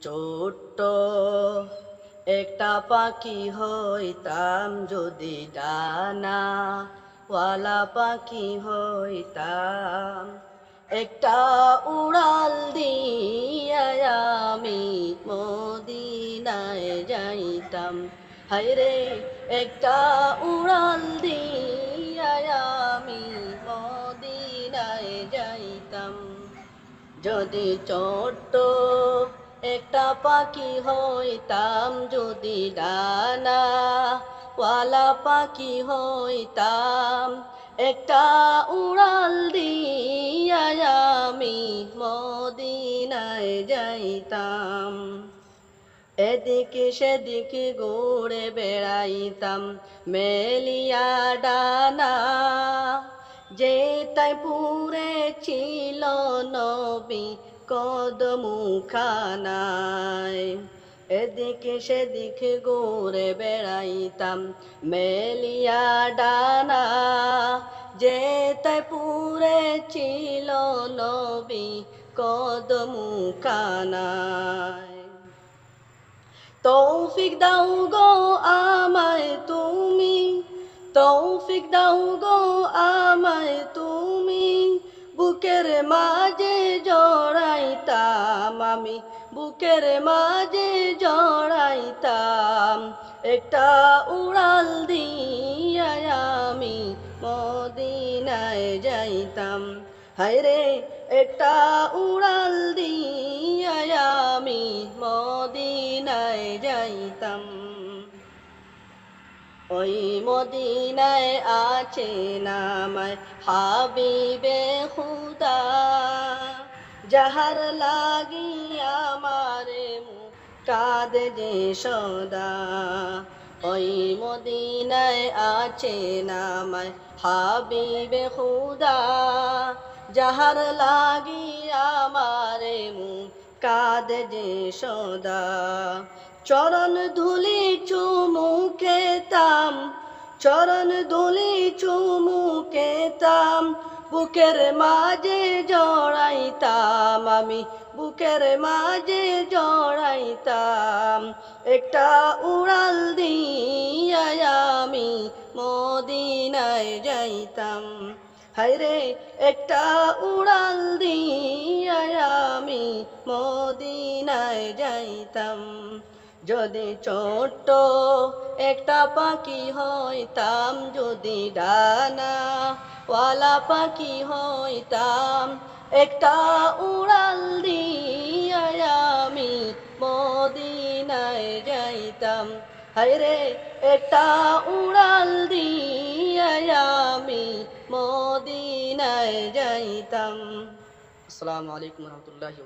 ছোট্ট একটা পাখি হইতাম যদি ডানা ওয়ালা পাখি হইতাম। একটা উড়াল দিয়া আমি মদিনায় যাইতাম। হায়রে একটা উড়াল দিয়া আমি মদিনায় যাইতাম। যদি ছোট্ট একটা পাখি হইতাম যদি ডানা, ওয়ালা পাখি হইতাম। একটা উড়াল দিয়া আমি মদিনায় যাইতাম। এদিকে সেদিকে ঘুরে বেড়াইতাম মেলিয়া ডানা। যে তাই পুরে ছিল নবী কদমুখানায়। এদিকে সেদিকে ঘুরে বেড়াইতাম মেলিয়া ডানা। যে তাই পুরে ছিল নবী কদমুখানায়। তৌফিক দাও গো আমায় তুমি, তৌফিক দাও গো আমায় তুমি। বুকের মাঝে আমি বুকের মাঝে জড়াইতাম। একটা উড়াল দিয়া আমি মদিনায় যাইতাম। হায়রে একটা উড়াল দিয়া আমি মদিনায় যাইতাম। ওই মদিনায় আছে নামায় হাবিবে খুদা যাহার লাগি আমারে কাঁদে যে সদা। ওই মদিনায় আছে নামায় হাবিবে খুদা যাহার লাগি আমারে মুখ কাঁদে যে সদা। চরণ ধুলি চুমুকে তাম, চরণ ধুলি চুমুকে তাম বুকের মাঝে জড়াইতাম আমি, বুকের মাঝে জড়াইতাম। একটা উড়াল দিয়া আমি মদিনায় যাইতাম। হায়রে, একটা উড়াল দিয়া আমি মদিনায় যাইতাম। যদি ছোট্ট একটা পাখি হইতাম যদি ডানা ওয়ালা পাখি হইতাম একটা উড়াল দিয়া আমি মদিনায় যাইতাম। হায়রে একটা উড়াল দিয়া আমি মদিনায় যাইতাম। আসসালামু আলাইকুম রহমতুল্লাহি